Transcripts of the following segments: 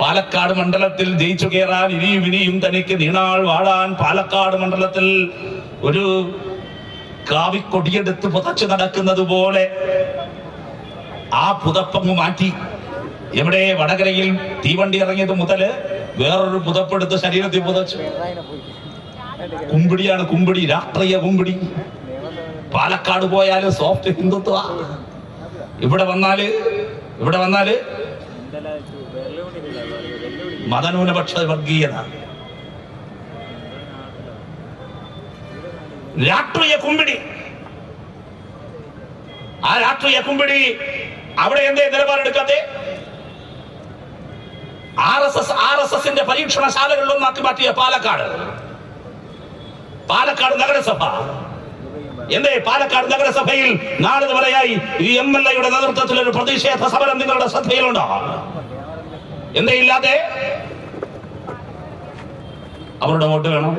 പാലക്കാട് മണ്ഡലത്തിൽ ജയിച്ചു കയറാൻ ഇനിയും ഇനിയും തനിക്ക് നീണാൾ വാഴാൻ പാലക്കാട് മണ്ഡലത്തിൽ ഒരു കാവിക്കൊടിയെടുത്ത് പുതച്ചു നടക്കുന്നത് പോലെ ആ പുതപ്പങ്ങ് മാറ്റി. എവിടെ? വടകരയിൽ തീവണ്ടി ഇറങ്ങിയത് മുതൽ വേറൊരു പുതപ്പെടുത്ത് ശരീരത്തിൽ പുതച്ചു. കുമ്പിടിയാണ് കുമ്പിടി രാഷ്ട്രീയ കുമ്പിടി. പാലക്കാട് പോയാൽ സോഫ്റ്റ് ഹിന്ദുത്വ. ഇവിടെ വന്നാൽ ഇവിടെ വന്നാൽ മതന്യൂനപക്ഷ വർഗീയത രാഷ്ട്രീയ കുമ്പിടി. ആ രാഷ്ട്രീയ കുമ്പിടി അവിടെ എന്തേ നിലപാടെടുക്കാതെ R S S R S എസിന്റെ പരീക്ഷണശാലകളിലൊന്നാക്കി മാറ്റിയ പാലക്കാട്. പാലക്കാട് നഗരസഭ. എന്തേ പാലക്കാട് നഗരസഭയിൽ നാളെ വരെയായി ഈ എം എൽ എയുടെ നേതൃത്വത്തിൽ ഒരു പ്രതിഷേധ സമരം നിങ്ങളുടെ ശ്രദ്ധയിലുണ്ടോ? എന്തേ ഇല്ലാതെ? അവരുടെ വോട്ട് വേണം.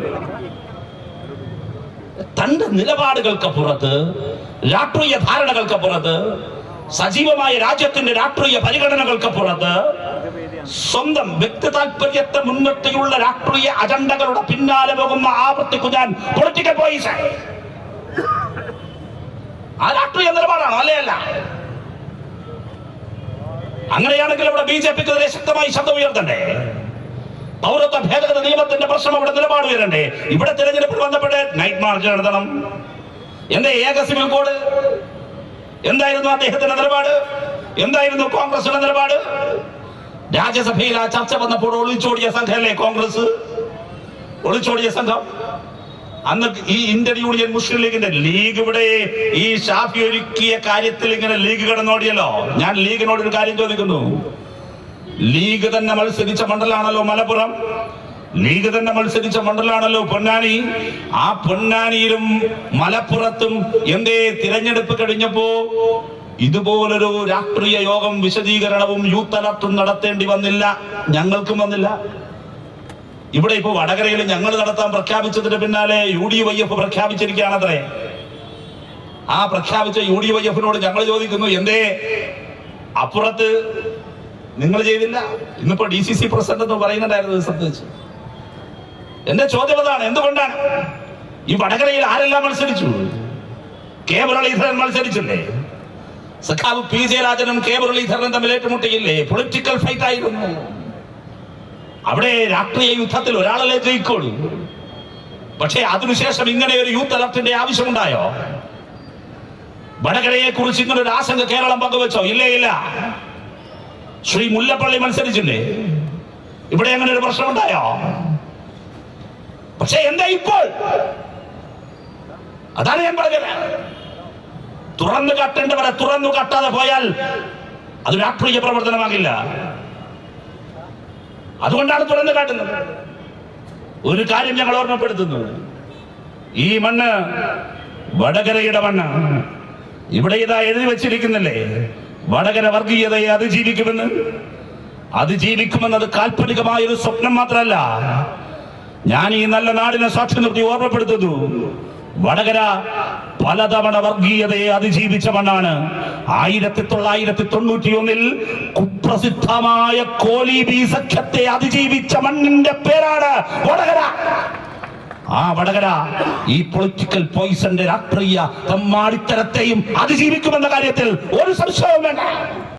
തന്റെ നിലപാടുകൾക്ക് പുറത്ത് രാഷ്ട്രീയ ധാരണകൾക്ക് പുറത്ത് സജീവമായ രാജ്യത്തിന്റെ രാഷ്ട്രീയ പരിഗണനകൾക്ക് പുറത്ത് സ്വന്തം വ്യക്തി താല്പര്യത്തെ മുൻനിർത്തിയുള്ള രാഷ്ട്രീയ അജണ്ടകളുടെ പിന്നാലെ പോകുന്ന ആവർത്തിക്കു ഞാൻ പൊളിറ്റിക്കൽ പോയിസ് ആ. രാഷ്ട്രീയ നിലപാടാണോ? അല്ലേ അല്ല അങ്ങനെയാണെങ്കിൽ അവിടെ ബി ജെ പിക്കെതിരെ ശക്തമായി ശബ്ദം ഉയർത്തണ്ടേ പൗരത്വ ഭേദഗതി നിയമത്തിന്റെ പ്രശ്നം ഇവിടെ നിലപാട് വരണ്ടേ? ഇവിടെ തിരഞ്ഞെടുപ്പിൽ ബന്ധപ്പെട്ട് നൈറ്റ് മാർച്ച് നടത്തണം. എന്റെ ഏക സിവിൽ കോഡ് എന്തായിരുന്നു അദ്ദേഹത്തിന്റെ നിലപാട്? എന്തായിരുന്നു കോൺഗ്രസിന്റെ നിലപാട്? രാജ്യസഭയിൽ ആ ചർച്ച വന്നപ്പോൾ ഒളിച്ചോടിയ സംഘമല്ലേ കോൺഗ്രസ്? ഒളിച്ചോടിയ സംഘം? അന്ന് ഈ ഇന്ത്യൻ യൂണിയൻ മുസ്ലിം ലീഗിന്റെ ലീഗ് ഇവിടെ ഈ ഷാഫി ഒരുക്കിയ കാര്യത്തിൽ ഇങ്ങനെ ലീഗ് കിടന്നോടിയല്ലോ. ഞാൻ ലീഗിനോട് ഒരു കാര്യം ചോദിക്കുന്നു. ലീഗ് തന്നെ മത്സരിച്ച മണ്ഡലമാണല്ലോ മലപ്പുറം. ലീഗ് തന്നെ മത്സരിച്ച മണ്ഡലമാണല്ലോ പൊന്നാനി. ആ പൊന്നാനിയിലും മലപ്പുറത്തും എന്തേ തിരഞ്ഞെടുപ്പ് കഴിഞ്ഞപ്പോ ഇതുപോലൊരു രാഷ്ട്രീയ യോഗം വിശദീകരണവും യൂത്ത് അലർട്ടും നടത്തേണ്ടി വന്നില്ല ഞങ്ങൾക്കും വന്നില്ല. ഇവിടെ ഇപ്പൊ വടകരയിൽ ഞങ്ങൾ നടത്താൻ പ്രഖ്യാപിച്ചതിന് പിന്നാലെ യു ഡി വൈ എഫ് പ്രഖ്യാപിച്ചിരിക്കുകയാണത്രേ. ആ പ്രഖ്യാപിച്ച യു ഡി വൈ എഫിനോട് ഞങ്ങൾ ചോദിക്കുന്നു എന്തേ? അപ്പുറത്ത് നിങ്ങൾ ചെയ്തില്ല. ഇന്നിപ്പോ ഡി സി സി പ്രസിഡന്റ് എന്ന് പറയുന്നുണ്ടായിരുന്നു ശ്രദ്ധിച്ച് എന്റെ ചോദ്യം അതാണ് എന്തുകൊണ്ടാണ്? ഈ വടകരയിൽ ആരെല്ലാം മത്സരിച്ചു? കെ മുരളീധരൻ മത്സരിച്ചില്ലേ? സഖാവ് പി ജയരാജനും കെ മുരളീധരനും തമ്മിൽ ഏറ്റുമുട്ടിയില്ലേ? പൊളിറ്റിക്കൽ ഫൈറ്റ് ആയിരുന്നു. അവിടെ രാഷ്ട്രീയ യുദ്ധത്തിൽ ഒരാളല്ലേ ജയിക്കുള്ളൂ. പക്ഷേ അതിനുശേഷം ഇങ്ങനെ ഒരു യൂത്ത് അലർട്ടിന്റെ ആവശ്യമുണ്ടായോ? വടകരയെ കുറിച്ച് ഇങ്ങനെ ഒരു ആശങ്ക കേരളം പങ്കുവച്ചോ? ഇല്ലേ ഇല്ല. ശ്രീ മുല്ലപ്പള്ളി മത്സരിച്ചില്ലേ? ഇവിടെ അങ്ങനെ ഒരു പ്രശ്നമുണ്ടായോ? പക്ഷെ എന്താ ഇപ്പോൾ? അതാണ് ഞാൻ പറഞ്ഞത്. തുറന്നു കട്ടേണ്ടവരെ തുറന്നു കട്ടാതെ പോയാൽ അത് രാഷ്ട്രീയ പ്രവർത്തനമാകില്ല. അതുകൊണ്ടാണ് തുറന്നു കാട്ടുന്നത്. ഒരു കാര്യം ഞങ്ങൾ ഓർമ്മപ്പെടുത്തുന്നു. ഈ മണ്ണ് വടകരയുടെ മണ്ണ്. ഇവിടെ ഇതാ എഴുതി വെച്ചിരിക്കുന്നില്ലേ? വടകര വർഗീയതയെ അതിജീവിക്കുമെന്ന് അതിജീവിക്കുമെന്നത് കാൽപ്പനികമായ ഒരു സ്വപ്നം മാത്രമല്ല. ഞാൻ ഈ നല്ല നാടിനെ സാക്ഷി നിർത്തി ഓർമ്മപ്പെടുത്തുന്നു. വടകര പലതവണ വർഗീയതയെ അതിജീവിച്ച മണ്ണാണ്. ആയിരത്തി തൊള്ളായിരത്തി തൊണ്ണൂറ്റി ഒന്നിൽ കുപ്രസിദ്ധമായ കോലീബി സഖ്യത്തെ അതിജീവിച്ച മണ്ണിന്റെ പേരാണ് വടകര. ആ വടകര ഈ പൊളിറ്റിക്കൽ പോയിസന്റെ രാഷ്ട്രീയ തമ്മാടിത്തരത്തെയും അതിജീവിക്കുമെന്ന കാര്യത്തിൽ ഒരു സംശയവും വേണ്ട.